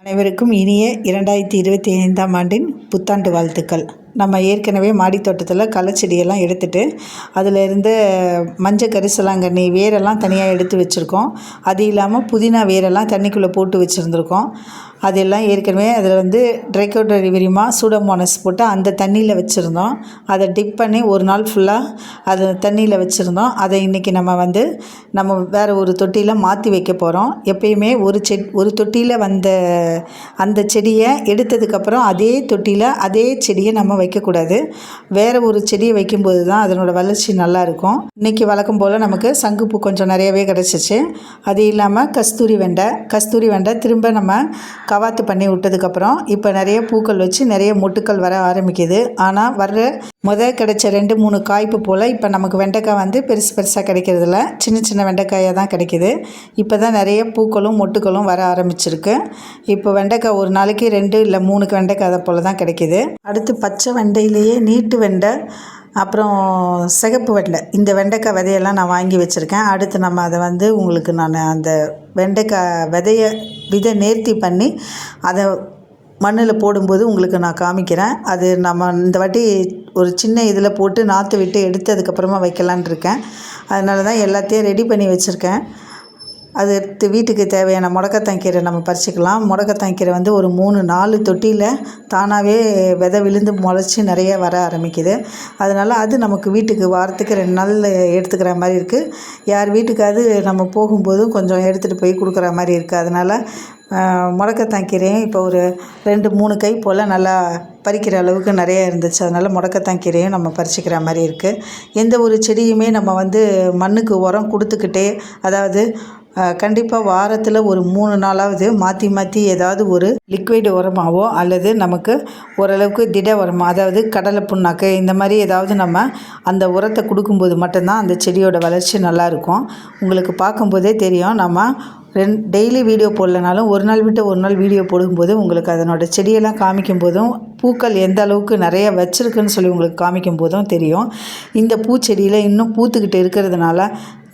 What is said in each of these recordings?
அனைவருக்கும் இனிய இரண்டாயிரத்தி இருபத்தி ஐந்தாம் ஆண்டின் புத்தாண்டு வாழ்த்துக்கள். நம்ம ஏற்கனவே மாடித்தோட்டத்தில் தோட்டத்தில் எடுத்துகிட்டு அதிலிருந்து மஞ்சள் கரிசலாங்கண்ணி வேரெல்லாம் தனியாக எடுத்து வச்சுருக்கோம். அது இல்லாமல் புதினா வேரெல்லாம் தண்ணிக்குள்ளே போட்டு வச்சுருந்துருக்கோம். அதெல்லாம் ஏற்கனவே அதில் வந்து ட்ரைக்கோட்டரி விரிமா சூடோமோனஸ் போட்டு அந்த தண்ணியில் வச்சுருந்தோம். அதை டிப் பண்ணி ஒரு நாள் ஃபுல்லாக அதை தண்ணியில் வச்சுருந்தோம். அதை இன்றைக்கி நம்ம வந்து நம்ம வேறு ஒரு தொட்டியில் மாற்றி வைக்க போகிறோம் எப்பயுமே ஒரு செட் ஒரு தொட்டியில் வந்த அந்த செடியை எடுத்ததுக்கப்புறம் அதே தொட்டியில் அதே செடியை நம்ம வைக்கக்கூடாது. வேறு ஒரு செடியை வைக்கும்போது தான் அதனோட வளர்ச்சி நல்லாயிருக்கும் இன்றைக்கி வழக்கம் போல் நமக்கு சங்குப்பூ கொஞ்சம் நிறையவே கிடச்சிச்சு. அது இல்லாமல் கஸ்தூரி வெண்டை கஸ்தூரி வெண்டை திரும்ப நம்ம கவாத்து பண்ணி விட்டதுக்கப்புறம் இப்போ நிறைய பூக்கள் வச்சு நிறைய மொட்டுக்கள் வர ஆரம்பிக்குது. ஆனால் வர்ற முத கிடைச்ச ரெண்டு மூணு காய்ப்பு போல் இப்போ நமக்கு வெண்டைக்காய் வந்து பெருசு பெருசாக கிடைக்கிறதில்ல. சின்ன சின்ன வெண்டைக்காயாக தான் கிடைக்கிது. இப்போ தான் நிறைய பூக்களும் மொட்டுக்களும் வர ஆரம்பிச்சிருக்கு. இப்போ வெண்டைக்காய் ஒரு நாளைக்கு ரெண்டு இல்லை மூணுக்கு வெண்டைக்காய் அதை போல் தான் கிடைக்கிது. அடுத்து பச்சை வெண்டையிலேயே நீட்டு வெண்டை அப்புறம் சிகப்பு வெண்டை இந்த வெண்டைக்காய் விதையெல்லாம் நான் வாங்கி வச்சுருக்கேன். அடுத்து நம்ம அதை வந்து உங்களுக்கு நான் அந்த வெண்டைக்காய் விதைய விதை நேர்த்தி பண்ணி அதை மண்ணில் போடும்போது உங்களுக்கு நான் காமிக்கிறேன். அது நம்ம இந்த வாட்டி ஒரு சின்ன இதில் போட்டு நாற்று விட்டு எடுத்து அதுக்கப்புறமா வைக்கலான் இருக்கேன். அதனால தான் எல்லாத்தையும் ரெடி பண்ணி வச்சுருக்கேன். அது எடுத்து வீட்டுக்கு தேவையான முடக்கத்தாங்கீரை நம்ம பறிச்சுக்கலாம். முடக்கத்தாங்கீரை வந்து ஒரு மூணு நாலு தொட்டியில் தானாகவே விதை விழுந்து முளைச்சி நிறைய வர ஆரம்பிக்குது. அதனால் அது நமக்கு வீட்டுக்கு வாரத்துக்கு ரெண்டு நாள் எடுத்துக்கிற மாதிரி இருக்குது யார் வீட்டுக்காவது நம்ம போகும்போதும் கொஞ்சம் எடுத்துகிட்டு போய் கொடுக்குற மாதிரி இருக்குது அதனால் முடக்கத்தான் கீரையும் இப்போ ஒரு ரெண்டு மூணு கை போல் நல்லா பறிக்கிற அளவுக்கு நிறையா இருந்துச்சு. அதனால் முடக்கத்தான் கீரையும் நம்ம பறிச்சிக்கிற மாதிரி இருக்குது எந்த ஒரு செடியுமே நம்ம வந்து மண்ணுக்கு உரம் கொடுத்துக்கிட்டே அதாவது கண்டிப்பாக வாரத்தில் ஒரு மூணு நாளாவது மாற்றி மாற்றி ஏதாவது ஒரு லிக்விட் உரமாகவோ அல்லது நமக்கு ஓரளவுக்கு திட உரமாக அதாவது கடலை புண்ணாக்கு இந்த மாதிரி ஏதாவது நம்ம அந்த உரத்தை கொடுக்கும்போது மட்டும்தான் அந்த செடியோட வளர்ச்சி நல்லாயிருக்கும் உங்களுக்கு பார்க்கும்போதே தெரியும். நம்ம ரெண் டெய்லி வீடியோ போடலனாலும் ஒரு நாள் விட்டு ஒரு நாள் வீடியோ போடும்போது உங்களுக்கு அதனோட செடியெல்லாம் காமிக்கும் போதும் பூக்கள் எந்த அளவுக்கு நிறைய வச்சுருக்குன்னு சொல்லி உங்களுக்கு காமிக்கும் போதும் தெரியும். இந்த பூச்செடியில் இன்னும் பூத்துக்கிட்டு இருக்கிறதுனால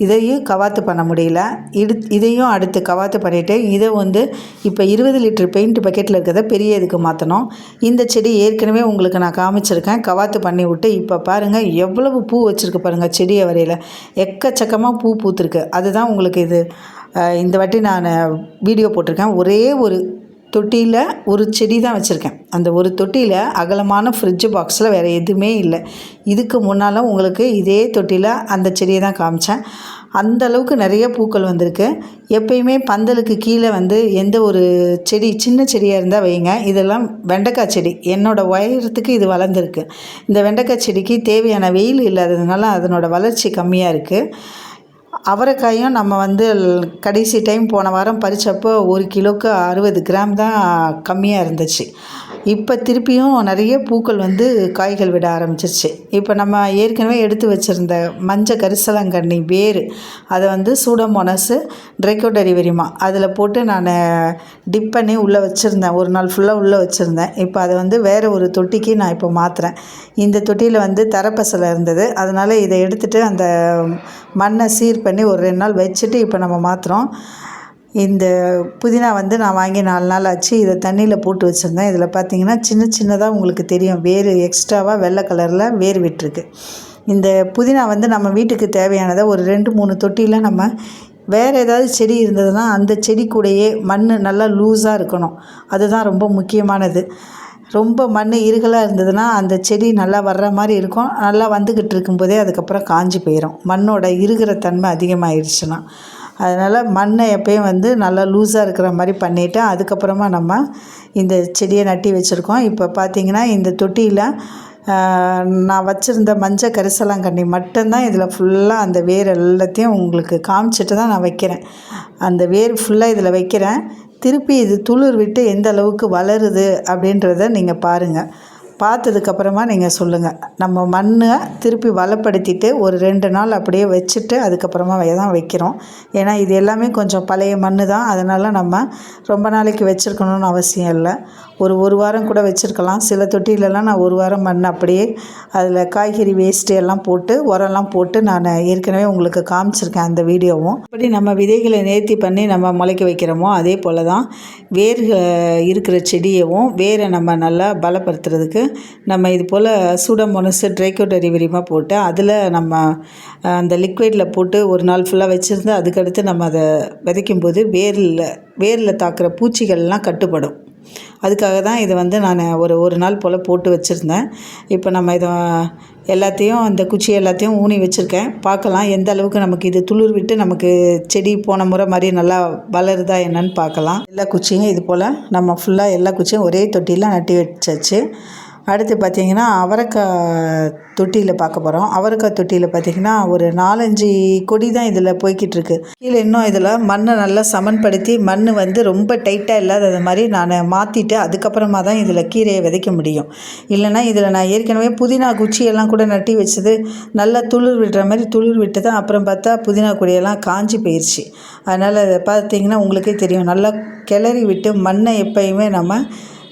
இதையும் கவாத்து பண்ண முடியல. இடு இதையும் அடுத்து கவாத்து பண்ணிவிட்டு இதை வந்து இப்போ இருபது லிட்டர் பெயிண்ட் பக்கெட்டில் இருக்கிறத பெரிய இதுக்கு மாற்றணும் இந்த செடி ஏற்கனவே உங்களுக்கு நான் காமிச்சிருக்கேன். கவாத்து பண்ணி விட்டு இப்போ பாருங்கள் எவ்வளவு பூ வச்சுருக்கு பாருங்கள் செடியை வரையில். எக்கச்சக்கமாக பூ பூத்துருக்கு. அதுதான் உங்களுக்கு இது. இந்த வாட்டி நான் வீடியோ போட்டிருக்கேன். ஒரே ஒரு தொட்டியில் ஒரு செடி தான் வச்சுருக்கேன். அந்த ஒரு தொட்டியில் அகலமான ஃப்ரிட்ஜ் பாக்ஸில் வேறு எதுவுமே இல்லை. இதுக்கு முன்னால் உங்களுக்கு இதே தொட்டியில் அந்த செடியை தான் காமிச்சேன். அந்த அளவுக்கு நிறைய பூக்கள் வந்திருக்கு. எப்பயுமே பந்தலுக்கு கீழே வந்து எந்த ஒரு செடி சின்ன செடியாக இருந்தால் வைங்க. இதெல்லாம் வெண்டைக்காய் செடி. என்னோடய உயரத்துக்கு இது வளர்ந்துருக்கு. இந்த வெண்டைக்காய் செடிக்கு தேவையான வெயில் இல்லாததுனால அதனோட வளர்ச்சி கம்மியாக இருக்குது அவரைக்காயும் நம்ம வந்து கடைசி டைம் போன வாரம் பறித்தப்போ ஒரு கிலோவுக்கு அறுபது கிராம் தான் கம்மியாக இருந்துச்சு. இப்போ திருப்பியும் நிறைய பூக்கள் வந்து காய்கள் விட ஆரம்பிச்சிருச்சு. இப்போ நம்ம ஏற்கனவே எடுத்து வச்சுருந்த மஞ்சள் கரிசலாங்கண்ணி வேர் அதை வந்து சூடமோனஸு ட்ரைக்கோ டெலிவரிமா அதில் போட்டு நான் டிப் பண்ணி உள்ளே வச்சுருந்தேன். ஒரு நாள் ஃபுல்லாக உள்ளே வச்சுருந்தேன். இப்போ அதை வந்து வேறு ஒரு தொட்டிக்கு நான் இப்போ மாற்றுறேன் இந்த தொட்டியில் வந்து தரப்பசலை இருந்தது. அதனால் இதை எடுத்துகிட்டு அந்த மண்ணை சீர் பண்ணி ஒரு ரெண்டு நாள் வச்சுட்டு இப்போ நம்ம மாற்றுறோம் இந்த புதினா வந்து நான் வாங்கி நாலு நாள் ஆச்சு. இதை தண்ணியில் போட்டு வச்சுருந்தேன். இதில் பார்த்தீங்கன்னா சின்ன சின்னதாக உங்களுக்கு தெரியும். வேர் எக்ஸ்ட்ராவாக வெள்ளை கலரில் வேர் விட்டுருக்கு. இந்த புதினா வந்து நம்ம வீட்டுக்கு தேவையானதை ஒரு ரெண்டு மூணு தொட்டியில் நம்ம வேறு ஏதாவது செடி இருந்ததுன்னா அந்த செடி கூடயே மண் நல்லா லூஸாக இருக்கணும். அதுதான் ரொம்ப முக்கியமானது. ரொம்ப மண் இருகலாக இருந்ததுன்னா அந்த செடி நல்லா வர்ற மாதிரி இருக்கும். நல்லா வந்துக்கிட்டு இருக்கும்போதே அதுக்கப்புறம் காஞ்சி போயிடும் மண்ணோட இருகிற தன்மை அதிகமாகிடுச்சுன்னா அதனால் மண்ணை எப்பயும் வந்து நல்லா லூஸாக இருக்கிற மாதிரி பண்ணிவிட்டு அதுக்கப்புறமா நம்ம இந்த செடியை நட்டி வச்சுருக்கோம். இப்போ பார்த்திங்கன்னா இந்த தொட்டியில் நான் வச்சுருந்த மஞ்சள் கரிசலாங்கண்ணி மட்டும்தான் இதில் ஃபுல்லாக அந்த வேர் எல்லாத்தையும் உங்களுக்கு காமிச்சிட்டு தான் நான் வைக்கிறேன். அந்த வேர் ஃபுல்லாக இதில் வைக்கிறேன். திருப்பி இது துளிர் விட்டு எந்த அளவுக்கு வளருது அப்படின்றத நீங்கள் பாருங்கள் பார்த்ததுக்கப்புறமா நீங்கள் சொல்லுங்கள் நம்ம மண்ணை திருப்பி வளப்படுத்திட்டு ஒரு ரெண்டு நாள் அப்படியே வச்சுட்டு அதுக்கப்புறமா தான் வைக்கிறோம். ஏன்னா இது எல்லாமே கொஞ்சம் பழைய மண் தான். அதனால் நம்ம ரொம்ப நாளைக்கு வச்சுருக்கணும்னு அவசியம் இல்லை. ஒரு ஒரு வாரம் கூட வச்சுருக்கலாம். சில தொட்டிலெலாம் நான் ஒரு வாரம் மண் அப்படியே அதில் காய்கறி வேஸ்ட்டு எல்லாம் போட்டு உரம்லாம் போட்டு நான் ஏற்கனவே உங்களுக்கு காமிச்சிருக்கேன் அந்த வீடியோவும். இப்படி நம்ம விதைகளை நேர்த்தி பண்ணி நம்ம முளைக்க வைக்கிறோமோ அதே போல் தான் வேர் இருக்கிற செடியவும் வேரை நம்ம நல்லா பலப்படுத்துறதுக்கு நம்ம இது போல் சூடமோனஸ் ட்ரைக்கோடரிவரிமா போட்டு அதில் நம்ம அந்த லிக்விடில் போட்டு ஒரு நாள் ஃபுல்லாக வச்சுருந்து அதுக்கடுத்து நம்ம அதை விதைக்கும் போது வேரில் வேரில் தாக்குற பூச்சிகள்லாம் கட்டுப்படும். அதுக்காக தான் இதை வந்து நான் ஒரு ஒரு நாள் போல் போட்டு வச்சுருந்தேன். இப்போ நம்ம இதை எல்லாத்தையும் அந்த குச்சி எல்லாத்தையும் ஊனி வச்சுருக்கேன். பார்க்கலாம் எந்த அளவுக்கு நமக்கு இது துளிர் விட்டு நமக்கு செடி போன முறை மாதிரி நல்லா வளருதா என்னன்னு பார்க்கலாம். எல்லா குச்சியும் இது போல் நம்ம ஃபுல்லாக எல்லா குச்சியும் ஒரே தொட்டியில் நட்டி வச்சாச்சு. அடுத்து பார்த்திங்கன்னா அவரைக்காய் தொட்டியில் பார்க்க போகிறோம் அவரைக்காய் தொட்டியில் பார்த்திங்கன்னா ஒரு நாலஞ்சு கொடி தான் இதில் போய்கிட்டுருக்கு கீழே இன்னும் இதில் மண்ணை நல்லா சமன்படுத்தி மண் வந்து ரொம்ப டைட்டாக இல்லாதது மாதிரி நான் மாற்றிட்டு அதுக்கப்புறமா தான் இதில் கீரையை விதைக்க முடியும். இல்லைன்னா இதில் நான் ஏற்கனவே புதினா குச்சியெல்லாம் கூட நட்டி வச்சது நல்லா துளிர் விடுற மாதிரி துளிர் விட்டு தான் அப்புறம் பார்த்தா புதினா கொடியெல்லாம் காஞ்சி போயிடுச்சு அதனால் அதை பார்த்தீங்கன்னா உங்களுக்கே தெரியும். நல்லா கிளறி விட்டு மண்ணை எப்பயுமே நம்ம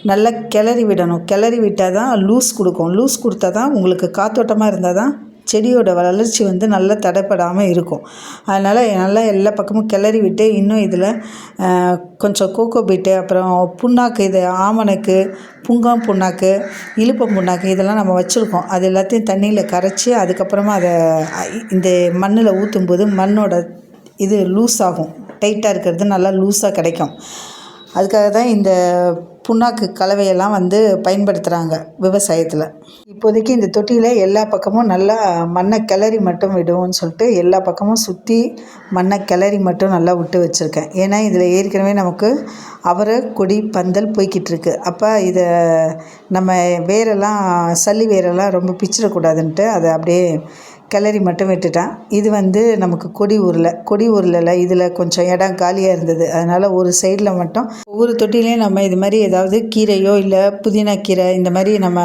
நல்லா கிளறி விடணும். கிளறி விட்டால் தான் லூஸ் கொடுக்கும். லூஸ் கொடுத்தா தான் உங்களுக்கு காத்தோட்டமாக இருந்தால் தான் செடியோட வளர்ச்சி வந்து நல்லா தடைப்படாமல் இருக்கும். அதனால் நல்லா எல்லா பக்கமும் கிளறி விட்டு இன்னும் இதில் கொஞ்சம் கோகோ பீட்டு அப்புறம் புண்ணாக்கு இது ஆமணக்கு புங்காம் புண்ணாக்கு இழுப்பம் புண்ணாக்கு இதெல்லாம் நம்ம வச்சுருக்கோம். அது எல்லாத்தையும் தண்ணியில் கரைச்சி அதுக்கப்புறமா அதை இந்த மண்ணில் ஊற்றும்போது மண்ணோட இது லூஸ் ஆகும். டைட்டாக இருக்கிறது நல்லா லூஸாக கிடைக்கும். அதுக்காக தான் இந்த புண்ணாக்கு கலவையெல்லாம் வந்து பயன்படுத்துகிறாங்க விவசாயத்தில். இப்போதைக்கு இந்த தொட்டியில் எல்லா பக்கமும் நல்லா மண்ணை கிளறி மட்டும் விடுவோம்னு சொல்லிட்டு எல்லா பக்கமும் சுற்றி மண்ணை கிளறி மட்டும் நல்லா விட்டு வச்சுருக்கேன். ஏன்னா இதில் ஏற்கனவே நமக்கு அவரை கொடி பந்தல் போய்கிட்டு இருக்கு. அப்போ இதை நம்ம வேரெல்லாம் சல்லி வேரெல்லாம் ரொம்ப பிச்சிடக்கூடாதுன்ட்டு அதை அப்படியே கிளறி மட்டும் விட்டுட்டேன். இது வந்து நமக்கு கொடி உருளை கொடி உருளையில் இதில் கொஞ்சம் இடம் காலியாக இருந்தது. அதனால் ஒரு சைடில் மட்டும் ஒவ்வொரு தொட்டிலையும் நம்ம இது மாதிரி ஏதாவது கீரையோ இல்லை புதினா கீரை இந்த மாதிரி நம்ம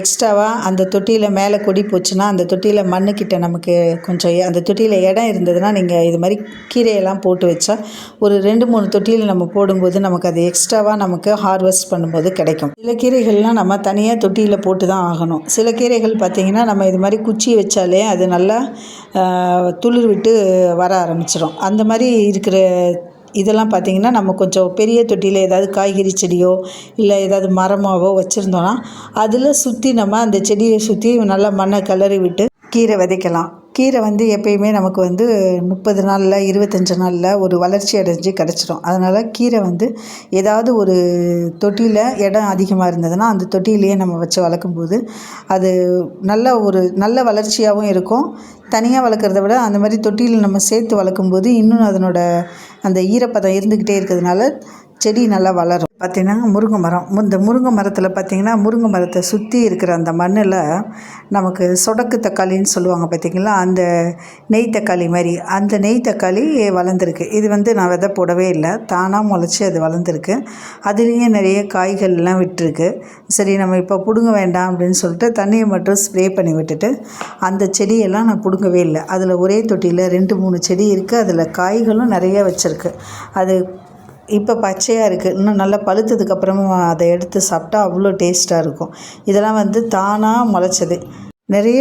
எக்ஸ்ட்ராவாக அந்த தொட்டியில் மேலே கொடி போச்சுன்னா அந்த தொட்டியில் மண்ணுக்கிட்ட நமக்கு கொஞ்சம் அந்த தொட்டியில் இடம் இருந்ததுன்னா நீங்கள் இது மாதிரி கீரையெல்லாம் போட்டு வச்சா ஒரு ரெண்டு மூணு தொட்டியில் நம்ம போடும்போது நமக்கு அது எக்ஸ்ட்ராவாக நமக்கு ஹார்வெஸ்ட் பண்ணும்போது கிடைக்கும். சில கீரைகள்லாம் நம்ம தனியாக தொட்டியில் போட்டு தான் ஆகணும். சில கீரைகள் பார்த்திங்கன்னா நம்ம இது மாதிரி குச்சி வச்சாலே அது அது நல்லா துளிர் விட்டு வர ஆரம்பிச்சிடும். அந்த மாதிரி இருக்கிற இதெல்லாம் பார்த்திங்கன்னா நம்ம கொஞ்சம் பெரிய தொட்டியில் ஏதாவது காய்கறி செடியோ இல்லை ஏதாவது மரமாவோ வச்சுருந்தோன்னா அதில் சுற்றி நம்ம அந்த செடியை சுற்றி நல்லா மண்ணை கிளறி விட்டு கீரை விதைக்கலாம். கீரை வந்து எப்பயுமே நமக்கு வந்து முப்பது நாளில் இருபத்தஞ்சி நாளில் ஒரு வளர்ச்சி அடைஞ்சு கிடச்சிரும். அதனால் கீரை வந்து ஏதாவது ஒரு தொட்டியில் இடம் அதிகமாக இருந்ததுன்னா அந்த தொட்டியிலேயே நம்ம வச்சு வளர்க்கும்போது அது நல்ல ஒரு நல்ல வளர்ச்சியாகவும் இருக்கும். தனியாக வளர்க்குறத விட அந்த மாதிரி தொட்டியில் நம்ம சேர்த்து வளர்க்கும்போது இன்னும் அதனோட அந்த ஈரப்பதம் இருந்துக்கிட்டே இருக்கிறதுனால செடி நல்லா வளரும். பார்த்திங்கன்னா முருங்கை மரம். இந்த முருங்கை மரத்தில் பார்த்திங்கன்னா முருங்கை மரத்தை சுற்றி இருக்கிற அந்த மண்ணில் நமக்கு சொடக்கு தக்காளின்னு சொல்லுவாங்க பார்த்திங்களா அந்த நெய் தக்காளி மாதிரி. அந்த நெய் தக்காளி வளர்ந்துருக்கு. இது வந்து நான் விதை போடவே இல்லை. தானாக முளைச்சி அது வளர்ந்துருக்கு. அதுலேயே நிறைய காய்கள்லாம் விட்டுருக்கு. சரி நம்ம இப்போ பிடுங்க வேண்டாம் அப்படின்னு சொல்லிட்டு தண்ணியை மட்டும் ஸ்ப்ரே பண்ணி விட்டுட்டு அந்த செடியெல்லாம் நான் பிடுங்கவே இல்லை. அதில் ஒரே தொட்டியில் ரெண்டு மூணு செடி இருக்குது அதில் காய்களும் நிறைய வச்சுருக்கு. அது இப்போ பச்சையாக இருக்குது இன்னும் நல்லா பழுத்ததுக்கப்புறமா அதை எடுத்து சாப்பிட்டா அவ்வளோ டேஸ்ட்டாக இருக்கும். இதெல்லாம் வந்து தானாக முளைச்சது. நிறைய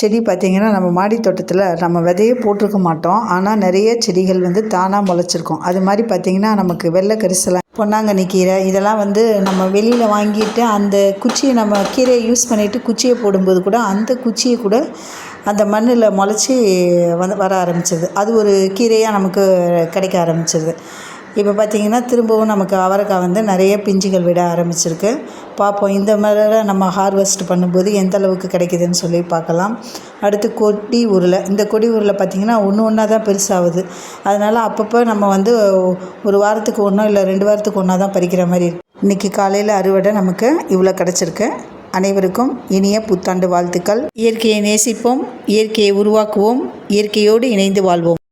செடி பார்த்திங்கன்னா நம்ம மாடி தோட்டத்தில் நம்ம விதையே போட்டிருக்க மாட்டோம். ஆனால் நிறைய செடிகள் வந்து தானாக முளைச்சிருக்கும். அது மாதிரி பார்த்திங்கன்னா நமக்கு வெள்ளை கரிசலாம் பொன்னாங்கண்ணி கீரை இதெல்லாம் வந்து நம்ம வெளியில் வாங்கிட்டு அந்த குச்சியை நம்ம கீரையை யூஸ் பண்ணிவிட்டு குச்சியை போடும்போது கூட அந்த குச்சியை கூட அந்த மண்ணில் முளைச்சி வந்து வர ஆரம்பிச்சிது. அது ஒரு கீரையாக நமக்கு கிடைக்க ஆரம்பிச்சிருது இப்போ பார்த்திங்கன்னா திரும்பவும் நமக்கு அவரைக்காய் வந்து நிறைய பிஞ்சுகள் விட ஆரம்பிச்சிருக்கு. பார்ப்போம் இந்த மாதிரி நம்ம ஹார்வெஸ்ட் பண்ணும்போது எந்த அளவுக்கு கிடைக்குதுன்னு சொல்லி பார்க்கலாம். அடுத்து கொடி உருளை. இந்த கொடி உருளை பார்த்திங்கன்னா ஒன்று ஒன்றா தான் பெருசாகுது. அதனால் அப்பப்போ நம்ம வந்து ஒரு வாரத்துக்கு ஒன்றோ இல்லை ரெண்டு வாரத்துக்கு ஒன்றா தான் பறிக்கிற மாதிரி இன்றைக்கி காலையில் அறுவடை நமக்கு இவ்வளோ கிடச்சிருக்கு. அனைவருக்கும் இனிய புத்தாண்டு வாழ்த்துக்கள். இயற்கையை நேசிப்போம் இயற்கையை உருவாக்குவோம் இயற்கையோடு இணைந்து வாழ்வோம்.